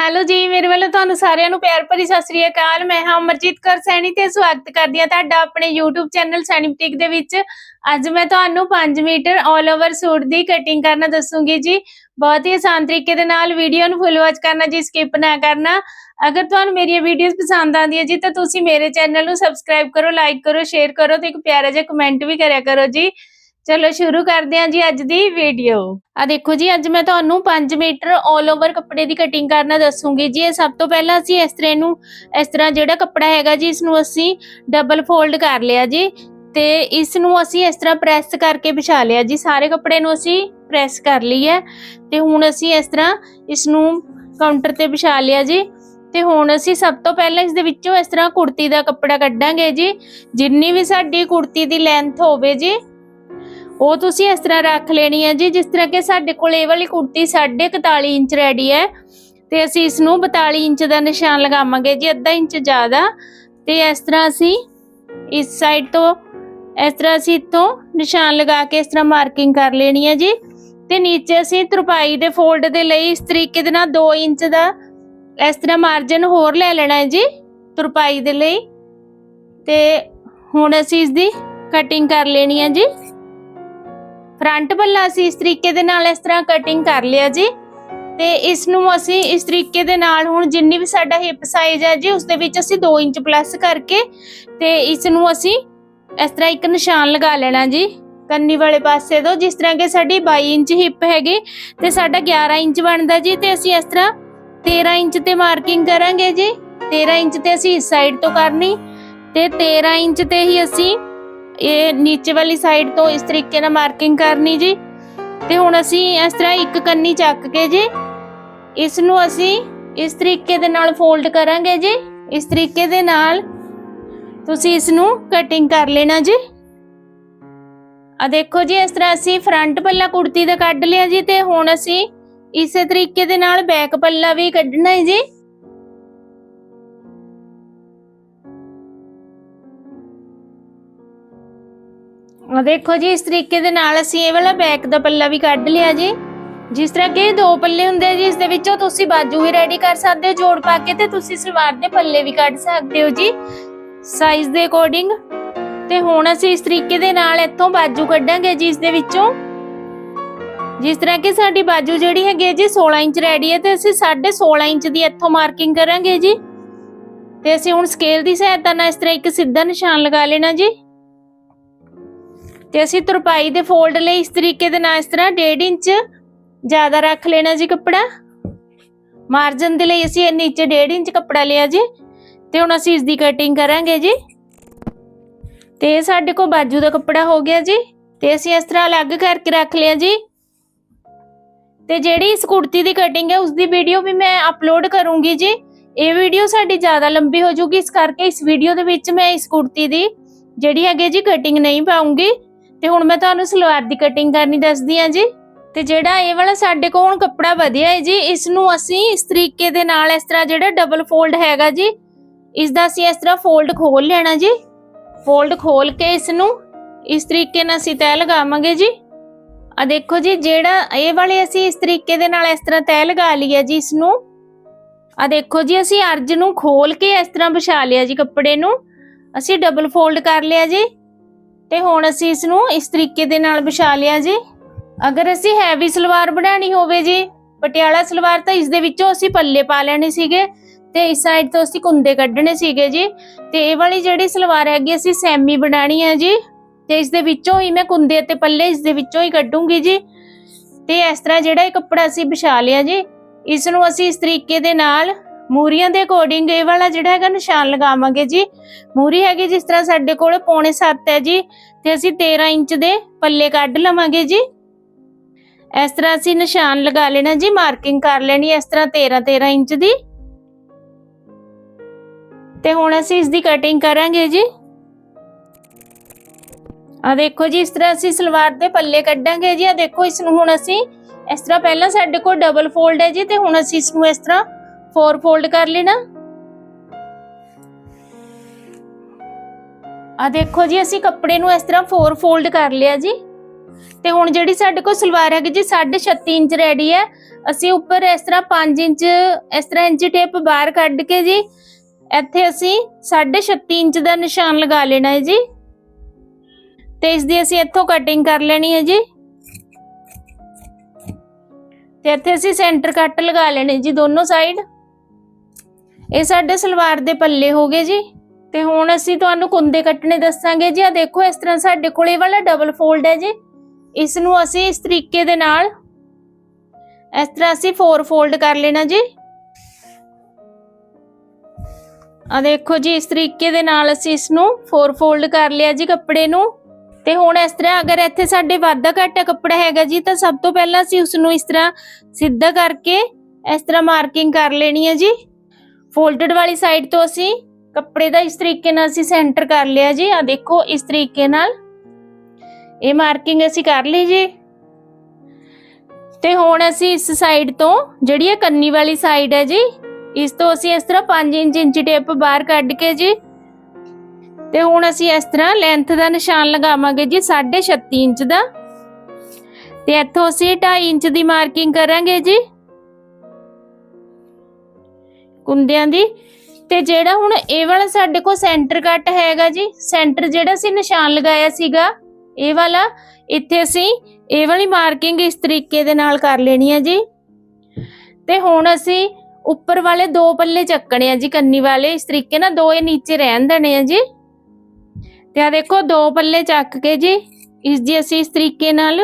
Hello ਜੀ, ਮੇਰੇ ਵੱਲੋਂ ਤੁਹਾਨੂੰ ਸਾਰਿਆਂ ਨੂੰ ਪਿਆਰ ਭਰੀ ਸਤਿ ਸ੍ਰੀ ਅਕਾਲ। ਮੈਂ ਹਾਂ ਅਮਰਜੀਤ ਕੌਰ ਸੈਣੀ ਤੇ ਸਵਾਗਤ ਕਰਦੀ ਹਾਂ ਤੁਹਾਡਾ ਆਪਣੇ YouTube ਚੈਨਲ ਸੈਣੀ ਬੁਟੀਕ ਦੇ ਵਿੱਚ। ਅੱਜ ਮੈਂ ਤੁਹਾਨੂੰ 5 ਮੀਟਰ 올 ਓਵਰ ਸੂਟ ਦੀ ਕਟਿੰਗ ਕਰਨਾ ਦੱਸੂਗੀ ਜੀ। ਬਹੁਤ ਹੀ ਆਸਾਨ ਤਰੀਕੇ ਦੇ ਨਾਲ ਵੀਡੀਓ ਨੂੰ ਫੁੱਲ ਵਾਚ ਕਰਨਾ ਜੀ ਸਕਿਪ ਨਾ ਕਰਨਾ। ਅਗਰ ਤੁਹਾਨੂੰ ਮੇਰੀਆਂ ਵੀਡੀਓਜ਼ ਪਸੰਦ ਆਉਂਦੀਆਂ ਜੀ, ਤਾਂ ਤੁਸੀਂ ਮੇਰੇ ਚੈਨਲ ਨੂੰ ਸਬਸਕ੍ਰਾਈਬ ਕਰੋ ਲਾਈਕ ਕਰੋ ਸ਼ੇਅਰ ਕਰੋ ਤੇ ਇੱਕ ਪਿਆਰਾ ਜਿਹਾ ਕਮੈਂਟ ਵੀ ਕਰਿਆ ਕਰੋ ਜੀ। ਚਲੋ ਸ਼ੁਰੂ ਕਰਦੇ ਹਾਂ ਜੀ ਅੱਜ ਦੀ ਵੀਡੀਓ ਆ ਦੇਖੋ ਜੀ, ਅੱਜ ਮੈਂ ਤੁਹਾਨੂੰ 5 ਮੀਟਰ 올 ਓਵਰ ਕੱਪੜੇ ਦੀ ਕਟਿੰਗ ਕਰਨਾ ਦੱਸੂਗੀ ਜੀ। ਇਹ ਸਭ ਤੋਂ ਪਹਿਲਾਂ ਅਸੀਂ ਇਸ ਤਰ੍ਹਾਂ ਨੂੰ ਇਸ ਤਰ੍ਹਾਂ ਜਿਹੜਾ ਕੱਪੜਾ ਹੈਗਾ ਜੀ ਇਸ ਨੂੰ ਅਸੀਂ ਡਬਲ ਫੋਲਡ ਕਰ ਲਿਆ ਜੀ। ਤੇ ਇਸ ਨੂੰ ਅਸੀਂ ਇਸ ਤਰ੍ਹਾਂ ਪ੍ਰੈਸ ਕਰਕੇ ਵਿਛਾ ਲਿਆ ਜੀ। ਸਾਰੇ ਕੱਪੜੇ ਨੂੰ ਅਸੀਂ ਪ੍ਰੈਸ ਕਰ ਲਈ ਹੈ। ਤੇ ਹੁਣ ਅਸੀਂ ਇਸ ਤਰ੍ਹਾਂ ਇਸ ਨੂੰ ਕਾਊਂਟਰ ਤੇ ਵਿਛਾ ਲਿਆ ਜੀ। ਤੇ ਹੁਣ ਅਸੀਂ ਸਭ ਤੋਂ ਪਹਿਲਾਂ ਇਸ ਦੇ ਵਿੱਚੋਂ ਇਸ ਤਰ੍ਹਾਂ ਕੁੜਤੀ ਦਾ ਕੱਪੜਾ ਕੱਢਾਂਗੇ ਜੀ। ਜਿੰਨੀ ਵੀ ਸਾਡੀ ਕੁੜਤੀ ਦੀ ਲੈਂਥ ਹੋਵੇ ਜੀ ਉਹ ਤੁਸੀਂ ਇਸ ਤਰ੍ਹਾਂ ਰੱਖ ਲੈਣੀ ਹੈ ਜੀ, ਜਿਸ ਤਰ੍ਹਾਂ ਕਿ ਸਾਡੇ ਕੋਲ ਇਹ ਵਾਲੀ ਕੁੜਤੀ 41 ਇੰਚ ਰੈਡੀ ਹੈ ਤੇ ਅਸੀਂ ਇਸ ਨੂੰ 42 ਇੰਚ ਦਾ ਨਿਸ਼ਾਨ ਲਗਾਵਾਂਗੇ ਜੀ, ਅੱਧਾ ਇੰਚ ਜ਼ਿਆਦਾ ਤੇ ਇਸ ਤਰ੍ਹਾਂ ਅਸੀਂ ਇਸ ਸਾਈਡ ਤੋਂ, ਇਸ ਤਰ੍ਹਾਂ ਅਸੀਂ ਇੱਥੋਂ ਨਿਸ਼ਾਨ ਲਗਾ ਕੇ ਇਸ ਤਰ੍ਹਾਂ ਮਾਰਕਿੰਗ ਕਰ ਲੈਣੀ ਹੈ ਜੀ ਤੇ ਨੀਚੇ ਅਸੀਂ ਤਰਪਾਈ ਦੇ ਫੋਲਡ ਦੇ ਲਈ ਇਸ ਤਰੀਕੇ ਦੇ ਨਾਲ 2 ਇੰਚ ਦਾ ਇਸ ਤਰ੍ਹਾਂ ਮਾਰਜਨ ਹੋਰ ਲੈ ਲੈਣਾ ਹੈ ਜੀ ਤਰਪਾਈ ਦੇ ਲਈ ਤੇ ਹੁਣ ਅਸੀਂ ਇਸ ਦੀ ਕਟਿੰਗ ਕਰ ਲੈਣੀ ਹੈ ਜੀ। ਫਰੰਟ ਪੱਲਾ ਅਸੀਂ ਇਸ ਤਰੀਕੇ ਦੇ ਨਾਲ ਇਸ ਤਰ੍ਹਾਂ ਕਟਿੰਗ ਕਰ ਲਿਆ ਜੀ। ਤੇ ਇਸ ਨੂੰ ਅਸੀਂ ਇਸ ਤਰੀਕੇ ਦੇ ਨਾਲ ਹੁਣ ਜਿੰਨੀ ਵੀ ਸਾਡਾ ਹਿਪ ਸਾਈਜ਼ ਹੈ ਜੀ ਉਸ ਦੇ ਵਿੱਚ ਅਸੀਂ 2 ਇੰਚ ਪਲੱਸ ਕਰਕੇ ਤੇ ਇਸ ਨੂੰ ਅਸੀਂ ਇਸ ਤਰ੍ਹਾਂ ਇੱਕ ਨਿਸ਼ਾਨ ਲਗਾ ਲੈਣਾ ਜੀ। ਕੰਨੀ ਵਾਲੇ ਪਾਸੇ ਤੋਂ, ਜਿਸ ਤਰ੍ਹਾਂ ਕਿ ਸਾਡੀ 22 ਇੰਚ ਹਿਪ ਹੈਗੀ ਤੇ ਸਾਡਾ 11 ਇੰਚ ਬਣਦਾ ਜੀ ਤੇ ਅਸੀਂ ਇਸ ਤਰ੍ਹਾਂ 13 ਇੰਚ ਤੇ ਮਾਰਕਿੰਗ ਕਰਾਂਗੇ ਜੀ। 13 ਇੰਚ ਤੇ ਅਸੀਂ ਇਸ ਸਾਈਡ ਤੋਂ ਕਰਨੀ ਤੇ 13 ਇੰਚ ਤੇ ਹੀ ਅਸੀਂ ਇਹ ਨੀਚੇ ਵਾਲੀ ਸਾਈਡ ਤੋਂ ਇਸ ਤਰੀਕੇ ਨਾਲ ਮਾਰਕਿੰਗ ਕਰਨੀ ਜੀ। ਤੇ ਹੁਣ ਅਸੀਂ ਇਸ ਤਰ੍ਹਾਂ ਇੱਕ ਕੰਨੀ ਚੱਕ ਕੇ ਜੀ ਇਸ ਨੂੰ ਅਸੀਂ ਇਸ ਤਰੀਕੇ ਦੇ ਨਾਲ ਫੋਲਡ ਕਰਾਂਗੇ ਜੀ। ਇਸ ਤਰੀਕੇ ਦੇ ਨਾਲ ਤੁਸੀਂ ਇਸ ਨੂੰ ਕਟਿੰਗ ਕਰ ਲੈਣਾ ਜੀ। ਆ ਦੇਖੋ ਜੀ, ਇਸ ਤਰ੍ਹਾਂ ਅਸੀਂ ਫਰੰਟ ਪੱਲਾ ਕੁੜਤੀ ਦਾ ਕੱਢ ਲਿਆ ਜੀ ਤੇ ਹੁਣ ਅਸੀਂ ਇਸੇ ਤਰੀਕੇ ਦੇ ਨਾਲ ਬੈਕ ਪੱਲਾ ਵੀ ਕੱਢਣਾ ਹੈ ਜੀ। ਆ ਦੇਖੋ ਜੀ, ਇਸ ਤਰੀਕੇ ਦੇ ਨਾਲ ਅਸੀਂ ਇਹ ਵਾਲਾ ਬੈਕ ਦਾ ਪੱਲਾ ਵੀ ਕੱਢ ਲਿਆ ਜੀ। ਜਿਸ ਤਰ੍ਹਾਂ ਕਿ ਦੋ ਪੱਲੇ ਹੁੰਦੇ ਆ ਜੀ, ਇਸ ਦੇ ਵਿੱਚੋਂ ਤੁਸੀਂ ਬਾਜੂ ਵੀ ਰੈਡੀ ਕਰ ਸਕਦੇ ਹੋ, ਜੋੜ ਪਾ ਕੇ ਤੇ ਤੁਸੀਂ ਸਲਵਾਰ ਦੇ ਪੱਲੇ ਵੀ ਕੱਢ ਸਕਦੇ ਹੋ ਜੀ। ਸਾਈਜ਼ ਦੇ ਅਕੋਰਡਿੰਗ ਤੇ ਹੁਣ ਅਸੀਂ ਇਸ ਤਰੀਕੇ ਦੇ ਨਾਲ ਇੱਥੋਂ ਬਾਜੂ ਕੱਢਾਂਗੇ ਜੀ, ਇਸ ਦੇ ਵਿੱਚੋਂ। ਜਿਸ ਤਰ੍ਹਾਂ ਕਿ ਸਾਡੀ ਬਾਜੂ ਜਿਹੜੀ ਹੈਗੀ ਹੈ ਜੀ 16 ਇੰਚ ਰੈਡੀ ਹੈ ਤੇ ਅਸੀਂ 16.5 ਇੰਚ ਦੀ ਇੱਥੋਂ ਮਾਰਕਿੰਗ ਕਰਾਂਗੇ ਜੀ। ਤੇ ਅਸੀਂ ਹੁਣ ਸਕੇਲ ਦੀ ਸਹਾਇਤਾ ਨਾਲ ਇਸ ਤਰ੍ਹਾਂ ਇੱਕ ਸਿੱਧਾ ਨਿਸ਼ਾਨ ਲਗਾ ਲੈਣਾ ਜੀ। ਤੇ ਅਸੀਂ ਤਰਪਾਈ ਦੇ ਫੋਲਡ ਲਈ ਇਸ ਤਰੀਕੇ ਦੇ ਨਾਲ ਇਸ ਤਰ੍ਹਾਂ 1.5 ਇੰਚ ਜ਼ਿਆਦਾ ਰੱਖ ਲੈਣਾ ਜੀ ਕੱਪੜਾ। ਮਾਰਜਨ ਦੇ ਲਈ ਅਸੀਂ ਨੀਚੇ 1.5 ਇੰਚ ਕੱਪੜਾ ਲਿਆ ਜੀ। ਤੇ ਹੁਣ ਅਸੀਂ ਇਸ ਦੀ ਕਟਿੰਗ ਕਰਾਂਗੇ ਜੀ। ਤੇ ਇਹ ਸਾਡੇ ਕੋਲ ਬਾਜੂ ਦਾ ਕੱਪੜਾ ਹੋ ਗਿਆ ਜੀ। ਤੇ ਅਸੀਂ ਇਸ ਤਰ੍ਹਾਂ ਅਲੱਗ ਕਰਕੇ ਰੱਖ ਲਿਆ ਜੀ। ਤੇ ਜਿਹੜੀ ਇਸ ਕੁੜਤੀ ਦੀ ਕਟਿੰਗ ਹੈ ਉਸ ਦੀ ਵੀਡੀਓ ਵੀ ਮੈਂ ਅਪਲੋਡ ਕਰੂੰਗੀ ਜੀ। ਇਹ ਵੀਡੀਓ ਸਾਡੀ ਜ਼ਿਆਦਾ ਲੰਬੀ ਹੋ ਜੂਗੀ ਇਸ ਕਰਕੇ ਇਸ ਵੀਡੀਓ ਦੇ ਵਿੱਚ ਮੈਂ ਇਸ ਕੁੜਤੀ ਦੀ ਜਿਹੜੀ ਹੈਗੀ ਜੀ ਕਟਿੰਗ ਨਹੀਂ ਪਾਉਂਗੀ। ਤੇ ਹੁਣ ਮੈਂ ਤੁਹਾਨੂੰ ਸਲਵਾਰ ਦੀ ਕਟਿੰਗ ਕਰਨੀ ਦੱਸਦੀ ਹਾਂ ਜੀ। ਤੇ ਜਿਹੜਾ ਇਹ ਵਾਲਾ ਸਾਡੇ ਕੋਲ ਹੁਣ ਕੱਪੜਾ ਵਧਿਆ ਹੈ ਜੀ ਇਸ ਨੂੰ ਅਸੀਂ ਇਸ ਤਰੀਕੇ ਦੇ ਨਾਲ ਇਸ ਤਰ੍ਹਾਂ ਜਿਹੜਾ ਡਬਲ ਫੋਲਡ ਹੈਗਾ ਜੀ ਇਸ ਦਾ ਅਸੀਂ ਇਸ ਤਰ੍ਹਾਂ ਫੋਲਡ ਖੋਲ ਲੈਣਾ ਜੀ। ਫੋਲਡ ਖੋਲ ਕੇ ਇਸ ਨੂੰ ਇਸ ਤਰੀਕੇ ਨਾਲ ਅਸੀਂ ਤੈਅ ਲਗਾਵਾਂਗੇ ਜੀ। ਆ ਦੇਖੋ ਜੀ, ਜਿਹੜਾ ਇਹ ਵਾਲੇ ਅਸੀਂ ਇਸ ਤਰੀਕੇ ਦੇ ਨਾਲ ਇਸ ਤਰ੍ਹਾਂ ਤੈਅ ਲਗਾ ਲਈ ਹੈ ਜੀ ਇਸ ਨੂੰ ਆ ਦੇਖੋ ਜੀ, ਅਸੀਂ ਅਰਜ ਨੂੰ ਖੋਲ ਕੇ ਇਸ ਤਰ੍ਹਾਂ ਵਿਛਾ ਲਿਆ ਜੀ ਕੱਪੜੇ ਨੂੰ। ਅਸੀਂ ਡਬਲ ਫੋਲਡ ਕਰ ਲਿਆ ਜੀ। ਤੇ ਹੁਣ ਅਸੀਂ ਇਸ ਨੂੰ ਇਸ ਤਰੀਕੇ ਦੇ ਨਾਲ ਵਿਛਾ ਲਿਆ ਜੀ। ਅਗਰ ਅਸੀਂ ਹੈਵੀ ਸਲਵਾਰ ਬਣਾਣੀ ਹੋਵੇ ਜੀ, ਪਟਿਆਲਾ ਸਲਵਾਰ ਤਾਂ ਇਸ ਦੇ ਵਿੱਚੋਂ ਅਸੀਂ ਪੱਲੇ ਪਾ ਲੈਣੇ ਸੀਗੇ ਤੇ ਇਸ ਸਾਈਡ ਤੋਂ ਅਸੀਂ ਕੁੰਦੇ ਕੱਢਣੇ ਸੀਗੇ ਜੀ। ਤੇ ਇਹ ਵਾਲੀ ਜਿਹੜੀ ਸਲਵਾਰ ਹੈਗੀ ਅਸੀਂ ਸੈਮੀ ਬਣਾਣੀ ਹੈ ਜੀ ਤੇ ਇਸ ਦੇ ਵਿੱਚੋਂ ਹੀ ਮੈਂ ਕੁੰਦੇ ਅਤੇ ਪੱਲੇ ਇਸ ਦੇ ਵਿੱਚੋਂ ਹੀ ਕੱਢੂੰਗੀ ਜੀ। ਤੇ ਇਸ ਤਰ੍ਹਾਂ ਜਿਹੜਾ ਇਹ ਕੱਪੜਾ ਅਸੀਂ ਵਿਛਾ ਲਿਆ ਜੀ ਇਸ ਨੂੰ ਅਸੀਂ ਇਸ ਤਰੀਕੇ ਦੇ ਨਾਲ ਮੂਰੀਆਂ ਦੇ ਅਕੋਰਡਿੰਗ ਇਹ ਵਾਲਾ ਜਿਹੜਾ ਹੈਗਾ ਨਿਸ਼ਾਨ ਲਗਾਵਾਂਗੇ ਜੀ। ਮੂਰੀ ਹੈਗੀ ਜਿਸ ਤਰ੍ਹਾਂ ਸਾਡੇ ਕੋਲ ਪੌਣੇ 7 ਹੈ ਜੀ, ਤੇ ਅਸੀਂ 13 ਇੰਚ ਦੇ ਪੱਲੇ ਕੱਢ ਲਵਾਂਗੇ ਜੀ। ਇਸ ਤਰ੍ਹਾਂ ਅਸੀਂ ਨਿਸ਼ਾਨ ਲਗਾ ਲੈਣਾ ਜੀ ਮਾਰਕਿੰਗ ਕਰ ਲੈਣੀ ਇਸ ਤਰ੍ਹਾਂ 13 13 ਇੰਚ ਦੀ। ਤੇ ਹੁਣ ਅਸੀਂ ਇਸ ਦੀ ਕਟਿੰਗ ਕਰਾਂਗੇ ਜੀ। ਆ ਦੇਖੋ ਜੀ, ਇਸ ਤਰ੍ਹਾਂ ਅਸੀਂ ਸਲਵਾਰ ਦੇ ਪੱਲੇ ਕੱਢਾਂਗੇ ਜੀ। ਆ ਦੇਖੋ, ਇਸ ਨੂੰ ਹੁਣ ਅਸੀਂ ਇਸ ਤਰ੍ਹਾਂ ਪਹਿਲਾਂ ਸਾਡੇ ਕੋਲ ਡਬਲ ਫੋਲਡ ਹੈ ਜੀ, ਤੇ ਹੁਣ ਅਸੀਂ ਇਸ ਨੂੰ ਇਸ ਤਰ੍ਹਾਂ ਫੋਰ ਫੋਲਡ ਕਰ ਲੈਣਾ। ਆ ਦੇਖੋ ਜੀ, ਅਸੀਂ ਕੱਪੜੇ ਨੂੰ ਇਸ ਤਰ੍ਹਾਂ ਫੋਰ ਫੋਲਡ ਕਰ ਲਿਆ ਜੀ। ਤੇ ਹੁਣ ਜਿਹੜੀ ਸਾਡੇ ਕੋਲ ਸਲਵਾਰ ਹੈਗੀ ਜੀ 36 ਇੰਚ ਰੈਡੀ ਹੈ। ਅਸੀਂ ਉੱਪਰ ਇਸ ਤਰ੍ਹਾਂ 5 ਇੰਚ, ਇਸ ਤਰ੍ਹਾਂ ਇੰਚ ਟੇਪ ਬਾਹਰ ਕੱਢ ਕੇ ਜੀ, ਇੱਥੇ ਅਸੀਂ 36 ਇੰਚ ਦਾ ਨਿਸ਼ਾਨ ਲਗਾ ਲੈਣਾ ਹੈ ਜੀ। ਤੇ ਇਸ ਦੀ ਅਸੀਂ ਇੱਥੋਂ ਕਟਿੰਗ ਕਰ ਲੈਣੀ ਹੈ ਜੀ। ਤੇ ਇੱਥੇ ਅਸੀਂ ਸੈਂਟਰ ਕੱਟ ਲਗਾ ਲੈਣੇ ਜੀ, ਦੋਨੋਂ ਸਾਈਡ ਇਹ ਸਾਡੇ ਸਲਵਾਰ ਦੇ ਪੱਲੇ ਹੋ ਗਏ ਜੀ। ਤੇ ਹੁਣ ਅਸੀਂ ਤੁਹਾਨੂੰ ਕੁੰਦੇ ਕੱਟਣੇ ਦੱਸਾਂਗੇ ਜੀ। ਆ ਦੇਖੋ, ਇਸ ਤਰ੍ਹਾਂ ਸਾਡੇ ਕੋਲ ਇਹ ਵਾਲਾ ਡਬਲ ਫੋਲਡ ਹੈ ਜੀ। ਇਸ ਨੂੰ ਅਸੀਂ ਇਸ ਤਰੀਕੇ ਦੇ ਨਾਲ ਇਸ ਤਰ੍ਹਾਂ ਅਸੀਂ ਫੋਰ ਫੋਲਡ ਕਰ ਲੈਣਾ ਜੀ। ਆ ਦੇਖੋ ਜੀ, ਇਸ ਤਰੀਕੇ ਦੇ ਨਾਲ ਅਸੀਂ ਇਸ ਨੂੰ ਫੋਰ ਫੋਲਡ ਕਰ ਲਿਆ ਜੀ ਕੱਪੜੇ ਨੂੰ। ਤੇ ਹੁਣ ਇਸ ਤਰ੍ਹਾਂ ਅਗਰ ਇੱਥੇ ਸਾਡੇ ਵਾਧਾ ਘਾਟਾ ਕੱਪੜਾ ਹੈਗਾ ਜੀ, ਤਾਂ ਸਭ ਤੋਂ ਪਹਿਲਾਂ ਅਸੀਂ ਉਸ ਨੂੰ ਇਸ ਤਰ੍ਹਾਂ ਸਿੱਧਾ ਕਰਕੇ ਇਸ ਤਰ੍ਹਾਂ ਮਾਰਕਿੰਗ ਕਰ ਲੈਣੀ ਹੈ ਜੀ। ਫੋਲਡਡ ਵਾਲੀ ਸਾਈਡ ਤੋਂ ਅਸੀਂ ਕੱਪੜੇ ਦਾ ਇਸ ਤਰੀਕੇ ਨਾਲ ਅਸੀਂ ਸੈਂਟਰ ਕਰ ਲਿਆ ਜੀ। ਆ ਦੇਖੋ, ਇਸ ਤਰੀਕੇ ਨਾਲ। ਇਹ ਮਾਰਕਿੰਗ ਅਸੀਂ ਕਰ ਲਈ ਜੀ। ਤੇ ਹੁਣ ਅਸੀਂ ਇਸ ਸਾਈਡ ਤੋਂ ਜਿਹੜੀ ਇਹ ਕੰਨੀ ਵਾਲੀ ਸਾਈਡ ਹੈ ਜੀ, ਇਸ ਤੋਂ ਅਸੀਂ ਇਸ ਤਰ੍ਹਾਂ 5 ਇੰਚ ਇੰਚੀ ਟੇਪ ਬਾਹਰ ਕੱਢ ਕੇ ਜੀ, ਤੇ ਹੁਣ ਅਸੀਂ ਇਸ ਤਰ੍ਹਾਂ ਲੈਂਥ ਦਾ ਨਿਸ਼ਾਨ ਲਗਾਵਾਂਗੇ ਜੀ 36 ਇੰਚ ਦਾ। ਤੇ ਇੱਥੋਂ ਅਸੀਂ 2.5 ਇੰਚ ਦੀ ਮਾਰਕਿੰਗ ਕਰਾਂਗੇ ਜੀ। ਕੁੰਦਿਆਂ ਦੀ। ਤੇ ਜਿਹੜਾ ਹੁਣ ਇਹ ਵਾਲਾ ਸਾਡੇ ਕੋਲ ਸੈਂਟਰ ਕੱਟ ਹੈਗਾ ਜੀ, ਸੈਂਟਰ ਜਿਹੜਾ ਅਸੀਂ ਨਿਸ਼ਾਨ ਲਗਾਇਆ ਸੀਗਾ, ਇਹ ਵਾਲਾ, ਇੱਥੇ ਅਸੀਂ ਇਹ ਵਾਲੀ ਮਾਰਕਿੰਗ ਇਸ ਤਰੀਕੇ ਦੇ ਨਾਲ ਕਰ ਲੈਣੀ ਹੈ ਜੀ। ਤੇ ਹੁਣ ਅਸੀਂ ਉੱਪਰ ਵਾਲੇ ਦੋ ਪੱਲੇ ਚੱਕਣੇ ਆ ਜੀ, ਕੰਨੀ ਵਾਲੇ, ਇਸ ਤਰੀਕੇ ਨਾਲ ਦੋ ਇਹ ਨੀਚੇ ਰਹਿਣ ਦੇਣੇ ਆ ਜੀ। ਤੇ ਆ ਦੇਖੋ, ਦੋ ਪੱਲੇ ਚੱਕ ਕੇ ਜੀ, ਇਸ ਦੀ ਅਸੀਂ ਇਸ ਤਰੀਕੇ ਨਾਲ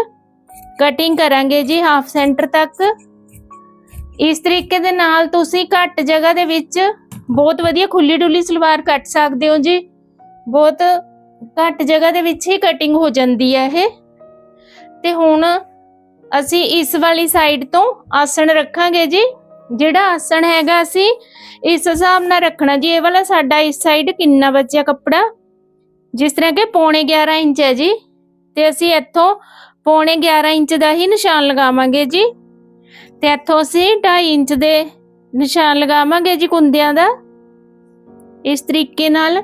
ਕਟਿੰਗ ਕਰਾਂਗੇ ਜੀ ਹਾਫ ਸੈਂਟਰ ਤੱਕ। ਇਸ ਤਰੀਕੇ ਦੇ ਨਾਲ ਤੁਸੀਂ ਘੱਟ ਜਗ੍ਹਾ ਦੇ ਵਿੱਚ ਬਹੁਤ ਵਧੀਆ ਖੁੱਲੀ ਡੁੱਲੀ ਸਲਵਾਰ ਕੱਟ ਸਕਦੇ ਹੋ ਜੀ। ਬਹੁਤ ਘੱਟ ਜਗ੍ਹਾ ਦੇ ਵਿੱਚ ਹੀ ਕਟਿੰਗ ਹੋ ਜਾਂਦੀ ਹੈ ਇਹ। ਤੇ ਹੁਣ ਅਸੀਂ ਇਸ ਵਾਲੀ ਸਾਈਡ ਤੋਂ ਆਸਣ ਰੱਖਾਂਗੇ ਜੀ। ਜਿਹੜਾ ਆਸਣ ਹੈਗਾ ਅਸੀਂ ਇਸ ਹਿਸਾਬ ਨਾਲ ਰੱਖਣਾ ਜੀ। ਇਹ ਵਾਲਾ ਸਾਡਾ ਇਸ ਸਾਈਡ ਕਿੰਨਾ ਬਚਿਆ ਕੱਪੜਾ? ਜਿਸ ਤਰ੍ਹਾਂ ਕਿ ਪੌਣੇ 11 ਇੰਚ ਹੈ ਜੀ। ਤੇ ਅਸੀਂ ਇੱਥੋਂ ਪੌਣੇ 11 ਇੰਚ ਦਾ ਹੀ ਨਿਸ਼ਾਨ ਲਗਾਵਾਂਗੇ ਜੀ। ਤੇ ਇੱਥੋਂ ਅਸੀਂ 2.5 ਇੰਚ ਦੇ ਨਿਸ਼ਾਨ ਲਗਾਵਾਂਗੇ ਜੀ ਕੁੰਦਿਆਂ ਦਾ। ਇਸ ਤਰੀਕੇ ਨਾਲ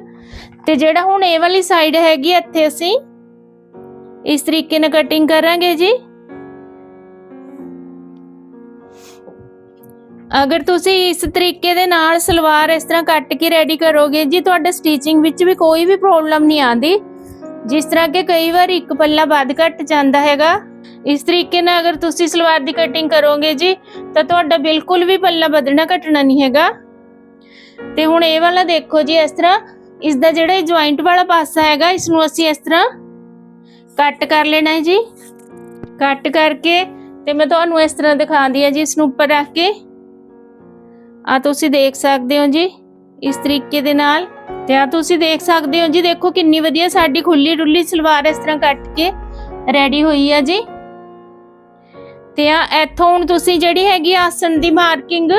ਤੇ ਜਿਹੜਾ ਹੁਣ ਇਹ ਵਾਲੀ ਸਾਈਡ ਹੈਗੀ ਇੱਥੇ ਅਸੀਂ, ਇਸ ਤਰੀਕੇ ਨਾਲ ਕਟਿੰਗ ਕਰਾਂਗੇ ਜੀ। ਅਗਰ ਤੁਸੀਂ ਇਸ ਤਰੀਕੇ ਦੇ ਨਾਲ ਸਲਵਾਰ ਇਸ ਤਰ੍ਹਾਂ ਕੱਟ ਕੇ ਰੈਡੀ ਕਰੋਗੇ ਜੀ, ਤੁਹਾਡੇ ਸਟੀਚਿੰਗ ਵਿੱਚ ਵੀ ਕੋਈ ਵੀ ਪ੍ਰੋਬਲਮ ਨਹੀਂ ਆਉਂਦੀ। ਜਿਸ ਤਰ੍ਹਾਂ ਕਿ ਕਈ ਵਾਰ ਇੱਕ ਪੱਲਾ ਵੱਧ ਘਟ ਜਾਂਦਾ ਹੈਗਾ। ਇਸ ਤਰੀਕੇ ਨਾਲ ਅਗਰ ਤੁਸੀਂ ਸਲਵਾਰ ਦੀ ਕਟਿੰਗ ਕਰੋਗੇ ਜੀ, ਤਾਂ ਤੁਹਾਡਾ ਬਿਲਕੁਲ ਵੀ ਪੱਲਾ ਵਧਣਾ ਘਟਣਾ ਨਹੀਂ ਹੈਗਾ। ਤੇ ਹੁਣ ਇਹ ਵਾਲਾ ਦੇਖੋ ਜੀ, ਇਸ ਤਰ੍ਹਾਂ ਇਸ ਦਾ ਜਿਹੜਾ ਜੁਆਇੰਟ ਵਾਲਾ ਪਾਸਾ ਹੈਗਾ ਇਸ ਨੂੰ ਅਸੀਂ ਇਸ ਤਰ੍ਹਾਂ ਕੱਟ ਕਰ ਲੈਣਾ ਹੈ ਜੀ। ਕੱਟ ਕਰਕੇ ਤੇ ਮੈਂ ਤੁਹਾਨੂੰ ਇਸ ਤਰ੍ਹਾਂ ਦਿਖਾਉਂਦੀ ਹਾਂ ਜੀ ਇਸ ਨੂੰ ਉੱਪਰ ਰੱਖ ਕੇ। ਆ ਤੁਸੀਂ ਦੇਖ ਸਕਦੇ ਹੋ ਜੀ, ਇਸ ਤਰੀਕੇ ਦੇ ਨਾਲ। ਤੇ ਆ ਤੁਸੀਂ ਦੇਖ ਸਕਦੇ ਹੋ ਜੀ, ਦੇਖੋ ਕਿੰਨੀ ਵਧੀਆ ਸਾਡੀ ਖੁੱਲੀ ਡੁੱਲੀ ਸਲਵਾਰ ਇਸ ਤਰ੍ਹਾਂ ਕੱਟ ਕੇ ਰੈਡੀ ਹੋਈ ਆ ਜੀ। ਤੇ ਆ, ਇੱਥੋਂ ਹੁਣ ਤੁਸੀਂ ਜਿਹੜੀ ਹੈਗੀ ਆਸਣ ਦੀ ਮਾਰਕਿੰਗ,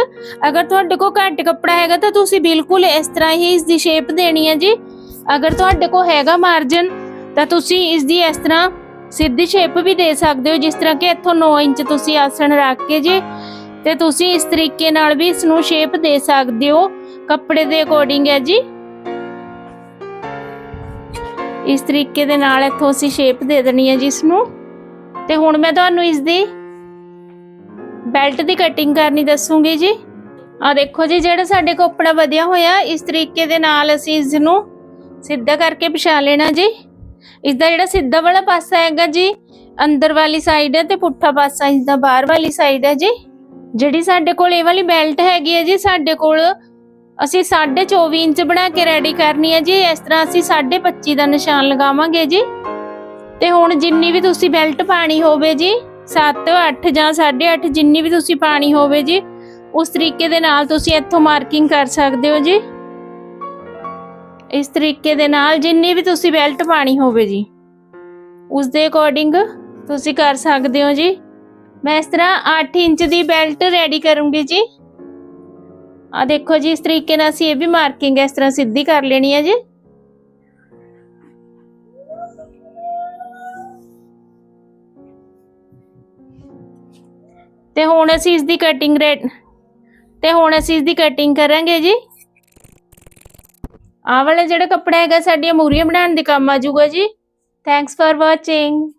ਅਗਰ ਤੁਹਾਡੇ ਕੋਲ ਘੱਟ ਕੱਪੜਾ ਹੈਗਾ ਤਾਂ ਤੁਸੀਂ ਬਿਲਕੁਲ ਇਸ ਤਰ੍ਹਾਂ ਹੀ ਇਸ ਦੀ ਸ਼ੇਪ ਦੇਣੀ ਹੈ ਜੀ। ਅਗਰ ਤੁਹਾਡੇ ਕੋਲ ਹੈਗਾ ਮਾਰਜਨ ਤਾਂ ਤੁਸੀਂ ਇਸ ਦੀ ਇਸ ਤਰ੍ਹਾਂ ਸਿੱਧੀ ਸ਼ੇਪ ਵੀ ਦੇ ਸਕਦੇ ਹੋ, ਜਿਸ ਤਰ੍ਹਾਂ ਕਿ ਇੱਥੋਂ 9 ਇੰਚ ਤੁਸੀਂ ਆਸਣ ਰੱਖ ਕੇ ਜੀ, ਤੇ ਤੁਸੀਂ ਇਸ ਤਰੀਕੇ ਨਾਲ ਵੀ ਇਸ ਨੂੰ ਸ਼ੇਪ ਦੇ ਸਕਦੇ ਹੋ, ਕੱਪੜੇ ਦੇ ਅਕੋਰਡਿੰਗ ਹੈ ਜੀ। ਇਸ ਤਰੀਕੇ ਦੇ ਨਾਲ ਇੱਥੋਂ ਅਸੀਂ ਸ਼ੇਪ ਦੇ ਦੇਣੀ ਹੈ ਜੀ ਇਸ ਨੂੰ ਤੇ ਹੁਣ ਮੈਂ ਤੁਹਾਨੂੰ ਇਸ ਦੀ ਬੈਲਟ ਦੀ ਕਟਿੰਗ ਕਰਨੀ ਦੱਸੂਗੀ ਜੀ। ਆ ਦੇਖੋ ਜੀ, ਜਿਹੜਾ ਸਾਡੇ ਕੱਪੜਾ ਵਧਿਆ ਹੋਇਆ, ਇਸ ਤਰੀਕੇ ਦੇ ਨਾਲ ਅਸੀਂ ਇਸ ਨੂੰ ਸਿੱਧਾ ਕਰਕੇ ਪਿਛਾ ਲੈਣਾ ਜੀ। ਇਸ ਦਾ ਜਿਹੜਾ ਸਿੱਧਾ ਵਾਲਾ ਪਾਸਾ ਹੈਗਾ ਜੀ, ਅੰਦਰ ਵਾਲੀ ਸਾਈਡ ਹੈ ਤੇ ਪੁੱਠਾ ਪਾਸਾ ਇਸ ਦਾ ਬਾਹਰ ਵਾਲੀ ਸਾਈਡ ਹੈ ਜੀ। ਜਿਹੜੀ ਸਾਡੇ ਕੋਲ ਇਹ ਵਾਲੀ ਬੈਲਟ ਹੈਗੀ ਹੈ ਜੀ, ਸਾਡੇ ਕੋਲ ਅਸੀਂ 24 ਇੰਚ ਬਣਾ ਕੇ ਰੈਡੀ ਕਰਨੀ ਹੈ ਜੀ। ਇਸ ਤਰ੍ਹਾਂ ਅਸੀਂ 25 ਦਾ ਨਿਸ਼ਾਨ ਲਗਾਵਾਂਗੇ ਜੀ। ਤੇ ਹੁਣ ਜਿੰਨੀ ਵੀ ਤੁਸੀਂ ਬੈਲਟ ਪਾਣੀ ਹੋਵੇ ਜੀ 7 8 ਜਾਂ 8.5 ਜਿੰਨੀ ਵੀ ਤੁਸੀਂ ਪਾਣੀ ਹੋਵੇ ਜੀ, ਉਸ ਤਰੀਕੇ ਦੇ ਨਾਲ ਤੁਸੀਂ ਇੱਥੋਂ ਮਾਰਕਿੰਗ ਕਰ ਸਕਦੇ ਹੋ ਜੀ। ਇਸ ਤਰੀਕੇ ਦੇ ਨਾਲ ਜਿੰਨੀ ਵੀ ਤੁਸੀਂ ਬੈਲਟ ਪਾਣੀ ਹੋਵੇ ਜੀ, ਉਸ ਦੇ ਅਕੋਰਡਿੰਗ ਤੁਸੀਂ ਕਰ ਸਕਦੇ ਹੋ ਜੀ। ਮੈਂ ਇਸ ਤਰ੍ਹਾਂ 8 ਇੰਚ ਦੀ ਬੈਲਟ ਰੈਡੀ ਕਰੂੰਗੀ ਜੀ। ਆ ਦੇਖੋ ਜੀ, ਇਸ ਤਰੀਕੇ ਨਾਲ ਅਸੀਂ ਇਹ ਵੀ ਮਾਰਕਿੰਗ ਇਸ ਤਰ੍ਹਾਂ ਸਿੱਧੀ ਕਰ ਲੈਣੀ ਹੈ ਜੀ। ਤੇ ਹੁਣ ਅਸੀਂ ਇਸ ਦੀ ਕਟਿੰਗ ਰੇਟ ਤੇ ਹੁਣ ਅਸੀਂ ਇਸ ਦੀ ਕਟਿੰਗ ਕਰਾਂਗੇ ਜੀ। ਆਹ ਵਾਲਾ ਜਿਹੜਾ ਕੱਪੜਾ ਹੈਗਾ ਸਾਡੀਆਂ ਮੂਰੀਆਂ ਬਣਾਉਣ ਦੇ ਕੰਮ ਆ ਜਾਊਗਾ ਜੀ। Thanks for watching